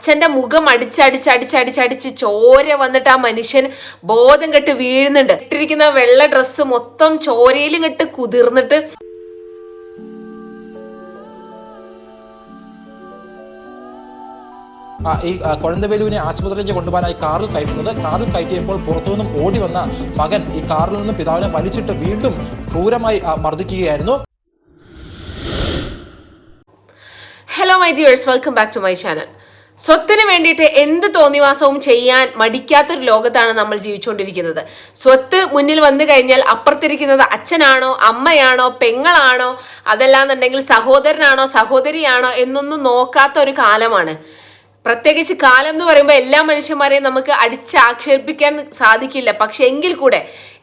അച്ഛന്റെ മുഖം അടിച്ചടിച്ചടിച്ചടിച്ചടിച്ച് ചോര വന്നിട്ട് ആ മനുഷ്യൻ ബോധം കെട്ട് വീഴുന്നുണ്ട്. ഇട്ടിരിക്കുന്ന വെള്ള ഡ്രസ്സ് മൊത്തം ചോരയിലും കെട്ട് കുതിർന്നിട്ട് ആ, ഈ കുഴന്തവേലുവിനെ ആശുപത്രിയിലേക്ക് കൊണ്ടുപോകാനായി കാറിൽ കയറ്റുന്നത്. കാറിൽ കയറ്റിയപ്പോൾ പുറത്തുനിന്നും ഓടി വന്ന മകൻ ഈ കാറിൽ നിന്നും പിതാവിനെ വലിച്ചിട്ട് വീണ്ടും ക്രൂരമായി മർദ്ദിക്കുകയായിരുന്നു. Hello my dears welcome back to my channel സ്വത്തിന് വേണ്ടിയിട്ട് എന്ത് തോന്നിവാസവും ചെയ്യാൻ മടിക്കാത്തൊരു ലോകത്താണ് നമ്മൾ ജീവിച്ചുകൊണ്ടിരിക്കുന്നത്. സ്വത്ത് മുന്നിൽ വന്നു കഴിഞ്ഞാൽ അപ്പുറത്തിരിക്കുന്നത് അച്ഛനാണോ അമ്മയാണോ പെങ്ങളാണോ അതല്ലാന്നുണ്ടെങ്കിൽ സഹോദരനാണോ സഹോദരിയാണോ എന്നൊന്നും നോക്കാത്ത ഒരു കാലമാണ്. പ്രത്യേകിച്ച് കാലം എന്ന് പറയുമ്പോൾ എല്ലാ മനുഷ്യന്മാരെയും നമുക്ക് അടിച്ചാക്ഷേപിക്കാൻ സാധിക്കില്ല. പക്ഷെ എങ്കിൽ കൂടെ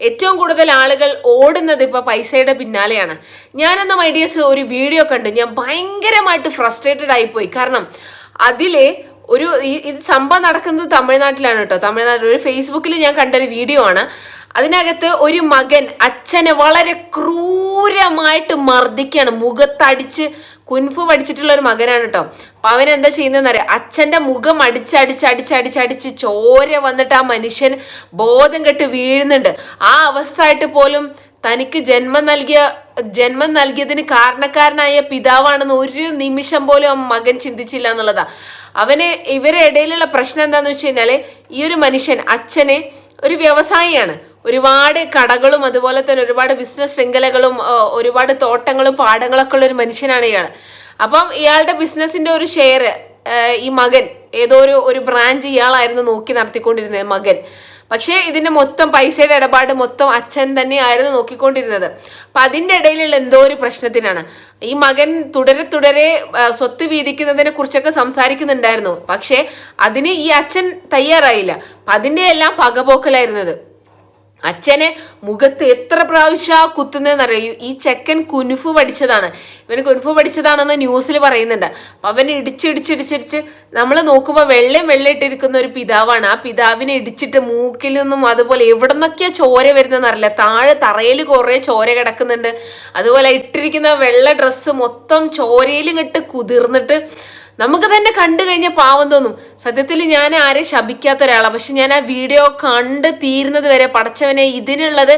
ഏറ്റവും കൂടുതൽ ആളുകൾ ഓടുന്നത് ഇപ്പോൾ പൈസയുടെ പിന്നാലെയാണ്. ഞാനെന്ന മൈഡിയസ് ഒരു വീഡിയോ കണ്ട്. ഞാൻ ഭയങ്കരമായിട്ട് ഫ്രസ്ട്രേറ്റഡ് ആയിപ്പോയി. കാരണം അതിലെ ഒരു ഇത് സംഭവം നടക്കുന്നത് തമിഴ്നാട്ടിലാണ് കേട്ടോ. തമിഴ്നാട്ടിൽ ഒരു ഫേസ്ബുക്കിൽ ഞാൻ കണ്ടൊരു വീഡിയോ ആണ്. അതിനകത്ത് ഒരു മകൻ അച്ഛനെ വളരെ ക്രൂരമായിട്ട് മർദ്ദിക്കുകയാണ്. മുഖത്തടിച്ച് കുൻഫു പഠിച്ചിട്ടുള്ള ഒരു മകനാണ് കേട്ടോ. അപ്പൊ അവൻ എന്താ ചെയ്യുന്നതെന്ന് അറിയാം? അച്ഛന്റെ മുഖം അടിച്ചടിച്ചടിച്ചടിച്ചടിച്ച് ചോര വന്നിട്ട് ആ മനുഷ്യൻ ബോധം കെട്ട് വീഴുന്നുണ്ട്. ആ അവസ്ഥ ആയിട്ട് പോലും തനിക്ക് ജന്മം നൽകിയ ജന്മം നൽകിയതിന് കാരണക്കാരനായ പിതാവാണെന്ന് ഒരു നിമിഷം പോലും ആ മകൻ ചിന്തിച്ചില്ല എന്നുള്ളതാ. അവന് ഇവരുടെ ഇടയിലുള്ള പ്രശ്നം എന്താന്ന് വെച്ച് കഴിഞ്ഞാൽ ഈ ഒരു മനുഷ്യൻ അച്ഛനെ ഒരു വ്യവസായിയാണ്. ഒരുപാട് കടകളും അതുപോലെ തന്നെ ഒരുപാട് ബിസിനസ് ശൃംഖലകളും ഒരുപാട് തോട്ടങ്ങളും പാടങ്ങളൊക്കെ ഉള്ള ഒരു മനുഷ്യനാണ് ഇയാൾ അപ്പം ഇയാളുടെ ബിസിനസിന്റെ ഒരു ഷെയർ ഈ മകൻ ഏതോ ഒരു ഒരു ബ്രാഞ്ച് ഇയാളായിരുന്നു നോക്കി നടത്തിക്കൊണ്ടിരുന്നത് മകൻ. പക്ഷേ ഇതിന്റെ മൊത്തം പൈസയുടെ ഇടപാട് മൊത്തം അച്ഛൻ തന്നെയായിരുന്നു നോക്കിക്കൊണ്ടിരുന്നത്. അപ്പൊ അതിന്റെ ഇടയിലുള്ള എന്തോ ഒരു പ്രശ്നത്തിനാണ് ഈ മകൻ തുടരെ തുടരെ സ്വത്ത് വീതിക്കുന്നതിനെ കുറിച്ചൊക്കെ സംസാരിക്കുന്നുണ്ടായിരുന്നു. പക്ഷേ അതിന് ഈ അച്ഛൻ തയ്യാറായില്ല. അതിന്റെ എല്ലാം പകപോക്കലായിരുന്നത്. അച്ഛനെ മുഖത്ത് എത്ര പ്രാവശ്യം കുത്തുന്നതെന്ന് അറിയൂ ഈ ചെക്കൻ കുനുഫ് പഠിച്ചതാണ്. ഇവന് കുനുഫ് പഠിച്ചതാണെന്ന് ന്യൂസിൽ പറയുന്നുണ്ട്. അപ്പൊ അവൻ ഇടിച്ചിടിച്ചിടിച്ചിടിച്ച് നമ്മൾ നോക്കുമ്പോൾ വെള്ളം വെള്ളയിട്ടിരിക്കുന്ന ഒരു പിതാവാണ്. ആ പിതാവിനെ ഇടിച്ചിട്ട് മൂക്കിൽ നിന്നും അതുപോലെ എവിടെ നിന്നൊക്കെയാ ചോര വരുന്നതെന്ന് അറിയില്ല താഴെ തറയിൽ കുറേ ചോര കിടക്കുന്നുണ്ട്. അതുപോലെ ഇട്ടിരിക്കുന്ന വെള്ള ഡ്രസ്സ് മൊത്തം ചോരയിലും ഇട്ട് കുതിർന്നിട്ട് നമുക്ക് തന്നെ കണ്ടു കഴിഞ്ഞ പാവം തോന്നും. സത്യത്തിൽ ഞാൻ ആരെ ശപിക്കാത്ത ഒരാളാണ് പക്ഷെ ഞാൻ ആ വീഡിയോ കണ്ട് തീരുന്നത് വരെ പടച്ചവനെ ഇതിനുള്ളത്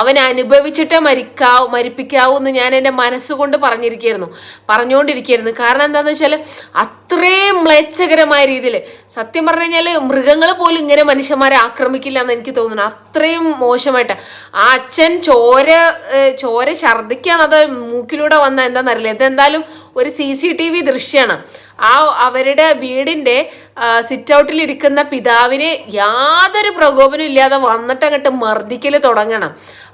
അവൻ അനുഭവിച്ചിട്ടേ മരിക്കാവൂ മരിപ്പിക്കാവൂ എന്ന് ഞാൻ എന്റെ മനസ്സുകൊണ്ട് പറഞ്ഞിരിക്കുകയായിരുന്നു പറഞ്ഞുകൊണ്ടിരിക്കുകയായിരുന്നു കാരണം എന്താണെന്ന് വെച്ചാൽ അത്രയും മ്ലേച്ഛകരമായ രീതിയിൽ സത്യം പറഞ്ഞു കഴിഞ്ഞാൽ മൃഗങ്ങൾ പോലും ഇങ്ങനെ മനുഷ്യന്മാരെ ആക്രമിക്കില്ല എന്ന് എനിക്ക് തോന്നുന്നു. അത്രയും മോശമായിട്ട്. ആ അച്ഛൻ ചോര ചോര ഛർദ്ദിക്കാണ് അത് മൂക്കിലൂടെ വന്ന എന്താണെന്നറിയില്ല ഇതെന്തായാലും ഒരു സി സി ടി വി ദൃശ്യമാണ് ആ അവരുടെ വീടിന്റെ സിറ്റ് ഔട്ടിൽ ഇരിക്കുന്ന പിതാവിനെ യാതൊരു പ്രകോപനം ഇല്ലാതെ വന്നിട്ട് അങ്ങോട്ട് മർദ്ദിക്കൽ തുടങ്ങണം.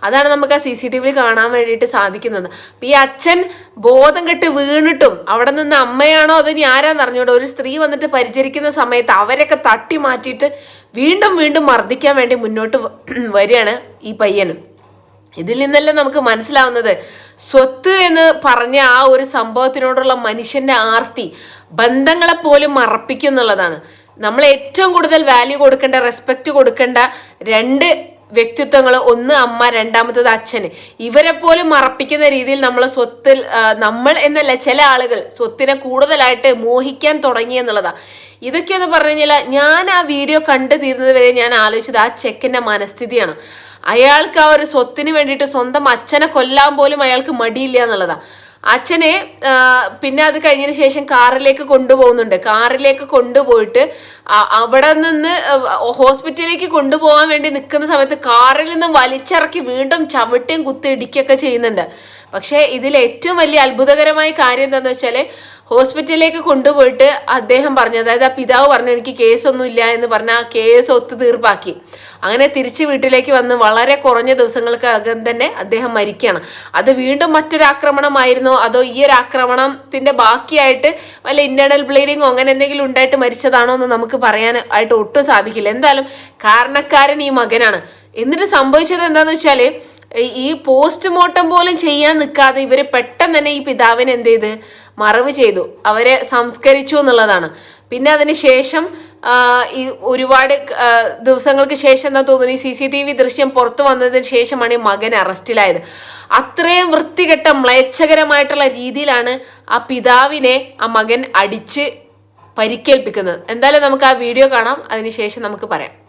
അതാണ് നമുക്ക് ആ സി സി ടി വിയിൽ കാണാൻ വേണ്ടിയിട്ട് സാധിക്കുന്നത്. ഈ അച്ഛൻ ബോധം കെട്ട് വീണിട്ടും അവിടെ നിന്ന് അമ്മയാണോ അതോ ആരാന്ന് അറിഞ്ഞൂടോ ഒരു സ്ത്രീ വന്നിട്ട് പരിചരിക്കുന്ന സമയത്ത് അവരൊക്കെ തട്ടി മാറ്റിയിട്ട് വീണ്ടും വീണ്ടും മർദ്ദിക്കാൻ വേണ്ടി മുന്നോട്ട് വരികയാണ് ഈ പയ്യനും. ഇതിൽ നിന്നെല്ലാം നമുക്ക് മനസ്സിലാവുന്നത്. സ്വത്ത് എന്ന് പറഞ്ഞ ആ ഒരു സംഭവത്തിനോടുള്ള മനുഷ്യന്റെ ആർത്തി ബന്ധങ്ങളെ പോലും മറപ്പിക്കും എന്നുള്ളതാണ്. നമ്മൾ ഏറ്റവും കൂടുതൽ വാല്യൂ കൊടുക്കേണ്ട റെസ്പെക്റ്റ് കൊടുക്കേണ്ട രണ്ട് വ്യക്തിത്വങ്ങൾ ഒന്ന് അമ്മ രണ്ടാമത്തത് അച്ഛന് ഇവരെ പോലും മറപ്പിക്കുന്ന രീതിയിൽ നമ്മൾ സ്വത്തിൽ നമ്മൾ എന്നല്ല ചില ആളുകൾ സ്വത്തിനെ കൂടുതലായിട്ട് മോഹിക്കാൻ തുടങ്ങി എന്നുള്ളതാണ് ഇതൊക്കെയെന്ന് പറഞ്ഞു കഴിഞ്ഞാൽ ഞാൻ ആ വീഡിയോ കണ്ടു തീരുന്നത് വരെ ഞാൻ ആലോചിച്ചത് ആ ചെക്കന്റെ മനസ്ഥിതിയാണ്. അയാൾക്ക് ആ ഒരു സ്വത്തിന് വേണ്ടിയിട്ട് സ്വന്തം അച്ഛനെ കൊല്ലാൻ പോലും അയാൾക്ക് മടിയില്ല എന്നുള്ളതാണ് അച്ഛനെ പിന്നെ അത് കഴിഞ്ഞതിന് ശേഷം കാറിലേക്ക് കൊണ്ടുപോകുന്നുണ്ട്. കാറിലേക്ക് കൊണ്ടുപോയിട്ട് അവിടെ നിന്ന് ഹോസ്പിറ്റലിലേക്ക് കൊണ്ടുപോകാൻ വേണ്ടി നിൽക്കുന്ന സമയത്ത് കാറിൽ നിന്ന് വലിച്ചിറക്കി വീണ്ടും ചവിട്ടിയും കുത്തി ഇടിക്കുകയൊക്കെ ചെയ്യുന്നുണ്ട്. പക്ഷേ ഇതിൽ ഏറ്റവും വലിയ അത്ഭുതകരമായ കാര്യം എന്താണെന്ന് വെച്ചാൽ ഹോസ്പിറ്റലിലേക്ക് കൊണ്ടുപോയിട്ട് അദ്ദേഹം പറഞ്ഞു അതായത് ആ പിതാവ് പറഞ്ഞു എനിക്ക് കേസൊന്നും ഇല്ല എന്ന് പറഞ്ഞ ആ കേസ് ഒത്തു തീർപ്പാക്കി. അങ്ങനെ തിരിച്ച് വീട്ടിലേക്ക് വന്ന് വളരെ കുറഞ്ഞ ദിവസങ്ങൾക്കകം തന്നെ അദ്ദേഹം മരിക്കുകയാണ്. അത് വീണ്ടും മറ്റൊരു ആക്രമണമായിരുന്നോ അതോ ഈ ഒരു ആക്രമണത്തിന്റെ ബാക്കിയായിട്ട് വല്ല ഇന്റേണൽ ബ്ലീഡിങ്ങോ അങ്ങനെ എന്തെങ്കിലും ഉണ്ടായിട്ട് മരിച്ചതാണോ എന്ന് നമുക്ക് പറയാൻ ആയിട്ട് ഒട്ടും സാധിക്കില്ല. എന്തായാലും കാരണക്കാരൻ ഈ മകനാണ്. എന്നിട്ട് സംഭവിച്ചത് എന്താന്ന് വെച്ചാൽ ഈ- പോസ്റ്റ് പോസ്റ്റ്മോർട്ടം പോലും ചെയ്യാൻ നിൽക്കാതെ ഇവർ പെട്ടെന്ന് തന്നെ ഈ പിതാവിനെ എന്ത് ചെയ്ത്? മറവ് ചെയ്തു. അവരെ സംസ്കരിച്ചു എന്നുള്ളതാണ്. പിന്നെ അതിന് ശേഷം ഈ ഒരുപാട് ദിവസങ്ങൾക്ക് ശേഷം എന്താ തോന്നുന്നു? ഈ സി സി ടി വി ദൃശ്യം പുറത്തു വന്നതിന് ശേഷമാണ് ഈ മകൻ അറസ്റ്റിലായത്. അത്രയും വൃത്തികെട്ട മ്ലേച്ഛകരമായിട്ടുള്ള രീതിയിലാണ് ആ പിതാവിനെ ആ മകൻ അടിച്ച് പരിക്കേൽപ്പിക്കുന്നത്. എന്തായാലും നമുക്ക് ആ വീഡിയോ കാണാം. അതിനുശേഷം നമുക്ക് പറയാം.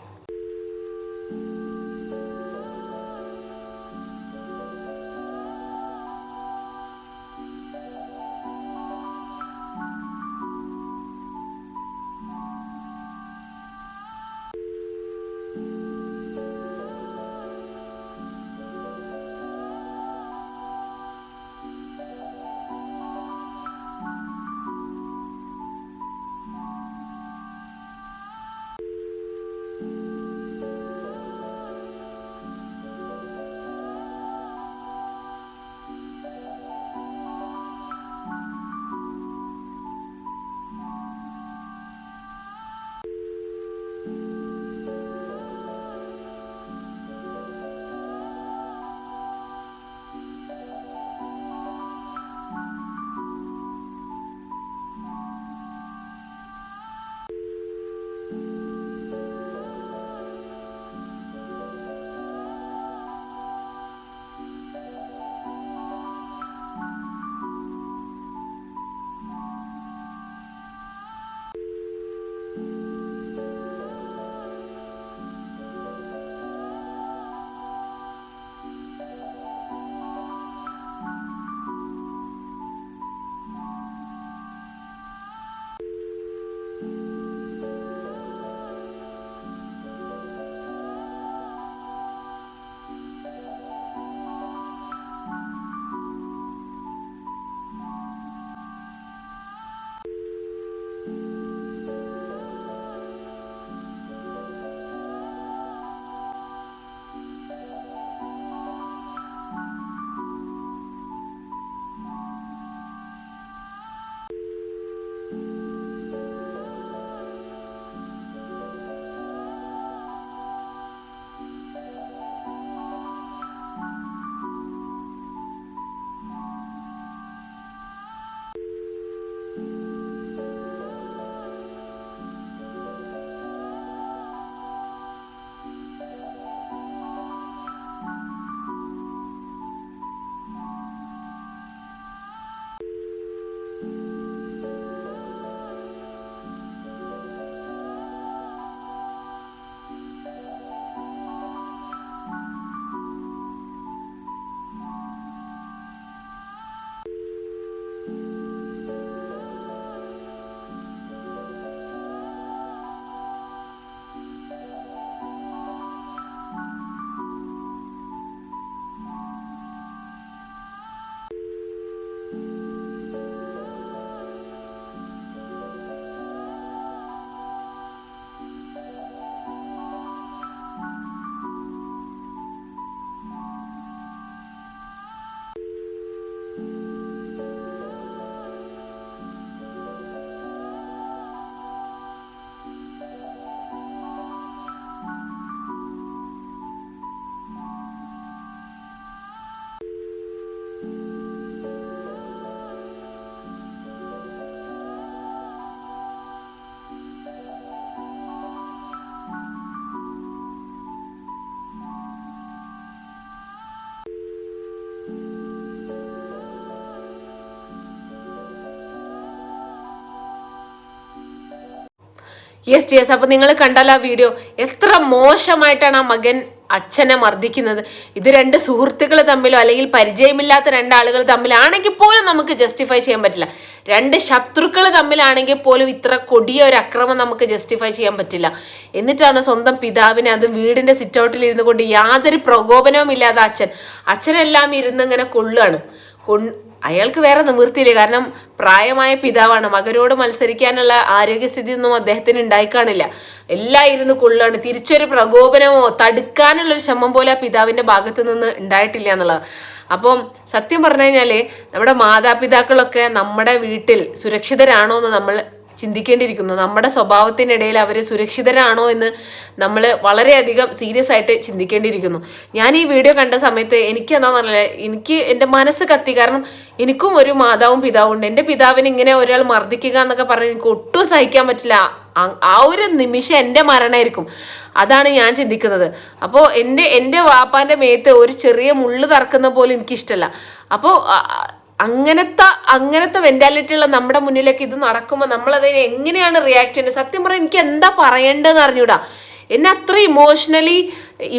യെസ് യെസ് അപ്പൊ നിങ്ങൾ കണ്ടാലോ ആ വീഡിയോ എത്ര മോശമായിട്ടാണ് ആ മകൻ അച്ഛനെ മർദ്ദിക്കുന്നത്. ഇത് രണ്ട് സുഹൃത്തുക്കൾ തമ്മിലോ അല്ലെങ്കിൽ പരിചയമില്ലാത്ത രണ്ടാളുകൾ തമ്മിലാണെങ്കിൽ പോലും നമുക്ക് ജസ്റ്റിഫൈ ചെയ്യാൻ പറ്റില്ല. രണ്ട് ശത്രുക്കൾ തമ്മിലാണെങ്കിൽ പോലും ഇത്ര കൊടിയ ഒരു അക്രമം നമുക്ക് ജസ്റ്റിഫൈ ചെയ്യാൻ പറ്റില്ല. എന്നിട്ടാണ് സ്വന്തം പിതാവിനെ അത് വീടിന്റെ സിറ്റൗട്ടിൽ ഇരുന്നു കൊണ്ട് യാതൊരു പ്രകോപനവും ഇല്ലാതെ അച്ഛൻ അച്ഛനെല്ലാം ഇരുന്ന് ഇങ്ങനെ കൊള്ളുകയാണ് അയാൾക്ക് വേറെ നിവൃത്തിയില്ല? കാരണം പ്രായമായ പിതാവാണ്. മകനോട് മത്സരിക്കാനുള്ള ആരോഗ്യസ്ഥിതി ഒന്നും അദ്ദേഹത്തിന് ഉണ്ടായിക്കാണില്ല എല്ലാം ഇരുന്ന് കൊള്ളാണ് തിരിച്ചൊരു പ്രകോപനമോ തടുക്കാനുള്ളൊരു ശ്രമം പോലെ ആ പിതാവിന്റെ ഭാഗത്ത് നിന്ന് ഉണ്ടായിട്ടില്ല എന്നുള്ളത് അപ്പം സത്യം പറഞ്ഞു കഴിഞ്ഞാൽ നമ്മുടെ മാതാപിതാക്കളൊക്കെ നമ്മുടെ വീട്ടിൽ സുരക്ഷിതരാണോ എന്ന് നമ്മൾ ചിന്തിക്കേണ്ടിയിരിക്കുന്നു. നമ്മുടെ സ്വഭാവത്തിനിടയിൽ അവർ സുരക്ഷിതരാണോ എന്ന് നമ്മൾ വളരെയധികം സീരിയസ് ആയിട്ട് ചിന്തിക്കേണ്ടിയിരിക്കുന്നു. ഞാൻ ഈ വീഡിയോ കണ്ട സമയത്ത് എനിക്ക് എന്താണെന്നറിയില്ല എനിക്ക് എന്റെ മനസ്സ് കത്തി. കാരണം എനിക്കും ഒരു മാതാവും പിതാവും ഉണ്ട്. എന്റെ പിതാവിന് ഇങ്ങനെ ഒരാൾ മർദ്ദിക്കുക എന്നൊക്കെ പറഞ്ഞാൽ എനിക്ക് ഒട്ടും സഹിക്കാൻ പറ്റില്ല. ആ ഒരു നിമിഷം എന്റെ മരണമായിരിക്കും. അതാണ് ഞാൻ ചിന്തിക്കുന്നത്. അപ്പോൾ എന്റെ എന്റെ വാപ്പാന്റെ മേത്ത് ഒരു ചെറിയ മുള്ളു തറക്കുന്ന പോലും എനിക്കിഷ്ടമല്ല അപ്പോൾ അങ്ങനത്തെ അങ്ങനത്തെ മെന്റാലിറ്റി ഉള്ള നമ്മുടെ മുന്നിലേക്ക് ഇത് നടക്കുമ്പോൾ നമ്മൾ അതിനെ എങ്ങനെയാണ് റിയാക്ട് ചെയ്യുന്നത്? സത്യം പറയാൻ എനിക്ക് എന്താ പറയേണ്ടതെന്ന് അറിഞ്ഞൂടാ. എന്നെ അത്ര ഇമോഷണലി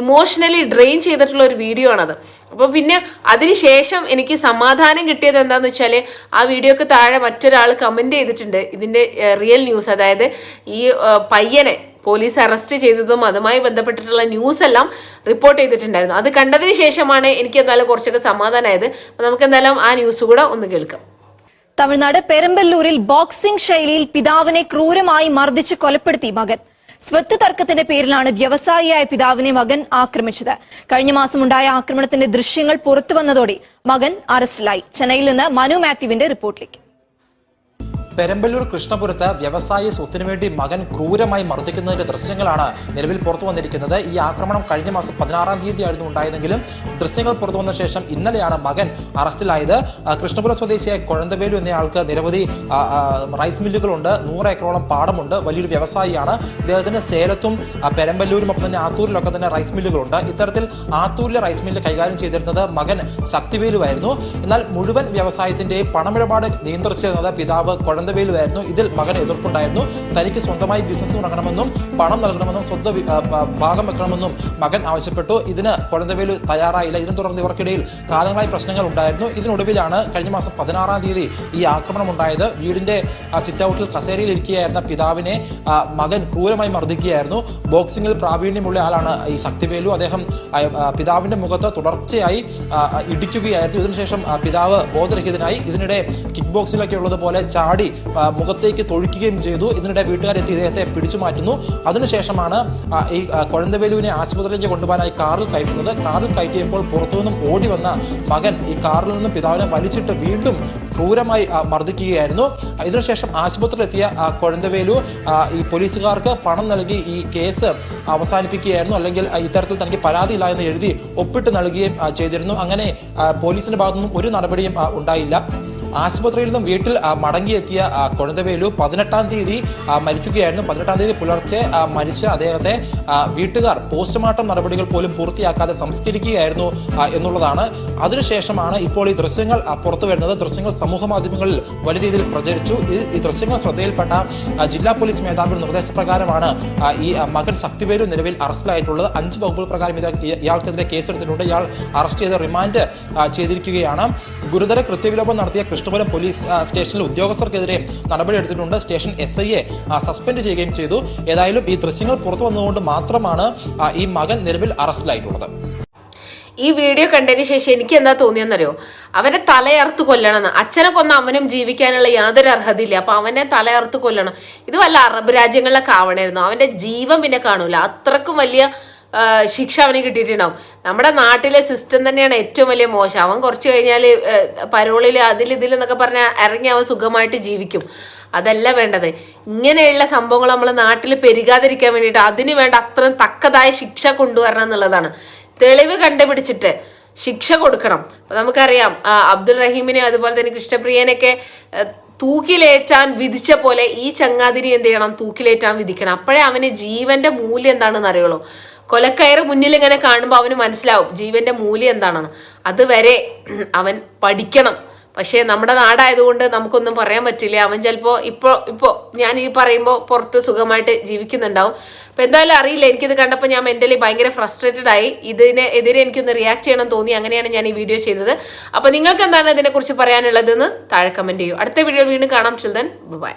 ഇമോഷണലി ഡ്രെയിൻ ചെയ്തിട്ടുള്ള ഒരു വീഡിയോ ആണത്. അപ്പോൾ പിന്നെ അതിനുശേഷം എനിക്ക് സമാധാനം കിട്ടിയത് എന്താണെന്ന് വെച്ചാൽ ആ വീഡിയോക്ക് താഴെ മറ്റൊരാൾ കമന്റ് ചെയ്തിട്ടുണ്ട്. ഇതിന്റെ റിയൽ ന്യൂസ് അതായത് ഈ പയ്യനെ. പോലീസ് അറസ്റ്റ് ചെയ്തതും അതുമായി ബന്ധപ്പെട്ടിട്ടുള്ള ന്യൂസ് എല്ലാം റിപ്പോർട്ട് ചെയ്തിട്ടുണ്ടായിരുന്നു. അത് കണ്ടതിന് ശേഷമാണ് എനിക്ക് എന്തായാലും കുറച്ചൊക്കെ സമാധാനമായത് നമുക്ക് എന്തായാലും ആ ന്യൂസ് കൂടെ ഒന്ന് കേൾക്കാം. തമിഴ്നാട് പെരമ്പല്ലൂരിൽ ബോക്സിംഗ് ശൈലിയിൽ പിതാവിനെ ക്രൂരമായി മർദ്ദിച്ച് കൊലപ്പെടുത്തി മകൻ. സ്വത്ത് തർക്കത്തിന്റെ പേരിലാണ് വ്യവസായിയായ പിതാവിനെ മകൻ ആക്രമിച്ചത്. കഴിഞ്ഞ മാസമുണ്ടായ ആക്രമണത്തിന്റെ ദൃശ്യങ്ങൾ പുറത്തുവന്നതോടെ മകൻ അറസ്റ്റിലായി. ചെന്നൈയിൽ നിന്ന് മനു മാത്യുവിന്റെ റിപ്പോർട്ടിലേക്ക്. പെരമ്പല്ലൂർ കൃഷ്ണപുരത്ത് വ്യവസായ സ്വത്തിനു വേണ്ടി മകൻ ക്രൂരമായി മർദ്ദിക്കുന്നതിന്റെ ദൃശ്യങ്ങളാണ് നിലവിൽ പുറത്തു വന്നിരിക്കുന്നത്. ഈ ആക്രമണം കഴിഞ്ഞ മാസം പതിനാറാം തീയതി ആയിരുന്നു ഉണ്ടായതെങ്കിലും ദൃശ്യങ്ങൾ പുറത്തു വന്ന ശേഷം ഇന്നലെയാണ് മകൻ അറസ്റ്റിലായത്. കൃഷ്ണപുരം സ്വദേശിയായ കൊഴന്തവേലു എന്നയാൾക്ക് നിരവധി റൈസ് മില്ലുകളുണ്ട്. നൂറ് ഏക്കറോളം പാടമുണ്ട്. വലിയൊരു വ്യവസായിയാണ്. ഇദ്ദേഹത്തിന് സേലത്തും പെരമ്പല്ലൂരും ഒപ്പം തന്നെ ആത്തൂരിലൊക്കെ തന്നെ റൈസ് മില്ലുകളുണ്ട്. ഇത്തരത്തിൽ ആത്തൂരിലെ റൈസ് മില്ല് കൈകാര്യം ചെയ്തിരുന്നത് മകൻ ശക്തിവേലുവായിരുന്നു. എന്നാൽ മുഴുവൻ വ്യവസായത്തിന്റെയും പണമിടപാട് നിയന്ത്രിച്ചിരുന്നത് പിതാവ് കൊഴന്തവേലുവായിരുന്നു ഇതിൽ മകന് എതിർപ്പുണ്ടായിരുന്നു. തനിക്ക് സ്വന്തമായി ബിസിനസ് തുടങ്ങണമെന്നും പണം നൽകണമെന്നും സ്വന്തം ഭാഗം വെക്കണമെന്നും മകൻ ആവശ്യപ്പെട്ടു. ഇതിന് കൊഴന്തവേലു തയ്യാറായില്ല. ഇതിനെ തുടർന്ന് ഇവർക്കിടയിൽ കാലങ്ങളായി പ്രശ്നങ്ങൾ ഉണ്ടായിരുന്നു. ഇതിനൊടുവിലാണ് കഴിഞ്ഞ മാസം പതിനാറാം തീയതി ഈ ആക്രമണം ഉണ്ടായത്. വീടിന്റെ സിറ്റ് ഔട്ടിൽ ഇരിക്കുകയായിരുന്ന പിതാവിനെ മകൻ ക്രൂരമായി മർദ്ദിക്കുകയായിരുന്നു. ബോക്സിംഗിൽ പ്രാവീണ്യമുള്ള ആളാണ് ഈ ശക്തിവേലു. അദ്ദേഹം പിതാവിന്റെ മുഖത്ത് തുടർച്ചയായി ഇടിക്കുകയായിരുന്നു. ഇതിനുശേഷം പിതാവ് ബോധരഹിതനായി. ഇതിനിടെ കിക്ക് ബോക്സിലൊക്കെ ഉള്ളതുപോലെ ചാടി മുഖത്തേക്ക് തൊഴിക്കുകയും ചെയ്തു. ഇതിനിടെ വീട്ടുകാരെത്തി ഇദ്ദേഹത്തെ പിടിച്ചു മാറ്റുന്നു. അതിനുശേഷമാണ് ഈ കുഴന്തവേലുവിനെ ആശുപത്രിയിലേക്ക് കൊണ്ടുപോകാനായി കാറിൽ കയറ്റുന്നത്. കാറിൽ കയറ്റിയപ്പോൾ പുറത്തുനിന്നും ഓടി വന്ന മകൻ ഈ കാറിൽ നിന്നും പിതാവിനെ വലിച്ചിട്ട് വീണ്ടും ക്രൂരമായി മർദ്ദിക്കുകയായിരുന്നു. ഇതിനുശേഷം ആശുപത്രിയിലെത്തിയ കുഴന്തവേലു ഈ പോലീസുകാർക്ക് പണം നൽകി ഈ കേസ് അവസാനിപ്പിക്കുകയായിരുന്നു. അല്ലെങ്കിൽ ഇത്തരത്തിൽ തനിക്ക് പരാതിയില്ല എന്ന് എഴുതി ഒപ്പിട്ട് നൽകുകയും ചെയ്തിരുന്നു. അങ്ങനെ പോലീസിന്റെ ഭാഗത്തുനിന്നും ഒരു നടപടിയും ഉണ്ടായില്ല. ആശുപത്രിയിൽ നിന്നും വീട്ടിൽ മടങ്ങിയെത്തിയ കൊഴുന്തവേലു പതിനെട്ടാം തീയതി മരിക്കുകയായിരുന്നു. പതിനെട്ടാം തീയതി പുലർച്ചെ മരിച്ച അദ്ദേഹത്തെ വീട്ടുകാർ പോസ്റ്റ്മോർട്ടം നടപടികൾ പോലും പൂർത്തിയാക്കാതെ സംസ്കരിക്കുകയായിരുന്നു എന്നുള്ളതാണ്. അതിനുശേഷമാണ് ഇപ്പോൾ ഈ ദൃശ്യങ്ങൾ പുറത്തു വരുന്നത്. ദൃശ്യങ്ങൾ സമൂഹ മാധ്യമങ്ങളിൽ വലിയ രീതിയിൽ പ്രചരിച്ചു. ഈ ദൃശ്യങ്ങൾ ശ്രദ്ധയിൽപ്പെട്ട ജില്ലാ പോലീസ് മേധാവിയുടെ നിർദ്ദേശപ്രകാരമാണ് ഈ മകൻ ശക്തിവേലു നിലവിൽ അറസ്റ്റിലായിട്ടുള്ളത്. അഞ്ച് വകുപ്പ് പ്രകാരം ഇത് ഇയ- ഇയാൾക്കെതിരെ കേസെടുത്തിട്ടുണ്ട്. ഇയാൾ അറസ്റ്റ് ചെയ്ത് റിമാൻഡ് ചെയ്തിരിക്കുകയാണ്. ഗുരുതര കൃത്യവിലോപം നടത്തിയ കൃഷ്ണപുരം പോലീസ് സ്റ്റേഷനിലെ ഉദ്യോഗസ്ഥർക്കെതിരെ നടപടിയെടുത്തിട്ടുണ്ട് സ്റ്റേഷൻ എസ് ഐയെ സസ്പെൻഡ് ചെയ്യുകയും ചെയ്തു. ഏതായാലും ഈ ദൃശ്യങ്ങൾ പുറത്തു വന്നതുകൊണ്ട് മാത്രമാണ് ഈ മകൻ നിലവിൽ അറസ്റ്റിലായിട്ടുള്ളത്. ഈ വീഡിയോ കണ്ടതിന് ശേഷം എനിക്ക് എന്താ തോന്നിയെന്നറിയോ? അവനെ തലയർത്ത് കൊല്ലണം. അച്ഛനെ കൊന്ന അവനും ജീവിക്കാനുള്ള യാതൊരു അർഹതയില്ല. അപ്പൊ അവനെ തലയർത്ത് കൊല്ലണം. ഇത് വല്ല അറബ് രാജ്യങ്ങളിലൊക്കെ കാവണായിരുന്നു അവന്റെ ജീവൻ പിന്നെ കാണൂല. അത്രക്കും വലിയ ശിക്ഷ അവന് കിട്ടിയിട്ടുണ്ടാവും. നമ്മുടെ നാട്ടിലെ സിസ്റ്റം തന്നെയാണ് ഏറ്റവും വലിയ മോശം. അവൻ കുറച്ച് കഴിഞ്ഞാൽ പരോളിൽ അതിൽ ഇതിൽ എന്നൊക്കെ പറഞ്ഞാൽ ഇറങ്ങി അവൻ സുഖമായിട്ട് ജീവിക്കും. അതല്ല വേണ്ടത്. ഇങ്ങനെയുള്ള സംഭവങ്ങൾ നമ്മൾ നാട്ടിൽ പെരുകാതിരിക്കാൻ വേണ്ടിയിട്ട് അതിന് വേണ്ട അത്രയും തക്കതായ ശിക്ഷ കൊണ്ടുവരണം എന്നുള്ളതാണ്. തെളിവ് കണ്ടുപിടിച്ചിട്ട് ശിക്ഷ കൊടുക്കണം. അപ്പൊ നമുക്കറിയാം അബ്ദുൾ റഹീമിനെ അതുപോലെ തന്നെ കൃഷ്ണപ്രിയനൊക്കെ തൂക്കിലേറ്റാൻ വിധിച്ച പോലെ ഈ ചങ്ങാതിരി എന്ത് ചെയ്യണം? തൂക്കിലേറ്റാൻ വിധിക്കണം. അപ്പോഴേ അവന് ജീവന്റെ മൂല്യം എന്താണെന്ന് അറിയുള്ളൂ. കൊലക്കയറ് മുന്നിൽ ഇങ്ങനെ കാണുമ്പോൾ അവന് മനസ്സിലാവും ജീവന്റെ മൂല്യം എന്താണെന്ന്. അതുവരെ അവൻ പഠിക്കണം. പക്ഷേ നമ്മുടെ നാടായതുകൊണ്ട് നമുക്കൊന്നും പറയാൻ പറ്റില്ല. അവൻ ചിലപ്പോൾ ഇപ്പോൾ ഇപ്പോൾ ഞാൻ ഈ പറയുമ്പോൾ പുറത്ത് സുഖമായിട്ട് ജീവിക്കുന്നുണ്ടാവും. അപ്പോൾ എന്തായാലും അറിയില്ല. എനിക്കിത് കണ്ടപ്പോൾ ഞാൻ മെന്റലി ഭയങ്കര ഫ്രസ്ട്രേറ്റഡ് ആയി. ഇതിനെതിരെ എനിക്കൊന്ന് റിയാക്ട് ചെയ്യണം തോന്നി. അങ്ങനെയാണ് ഞാൻ ഈ വീഡിയോ ചെയ്തത്. അപ്പോൾ നിങ്ങൾക്ക് എന്താണ് ഇതിനെക്കുറിച്ച് പറയാനുള്ളതെന്ന് താഴെ കമന്റ് ചെയ്യൂ. അടുത്ത വീഡിയോ വീണ്ടും കാണാം. ചിൽദൻ ബൈ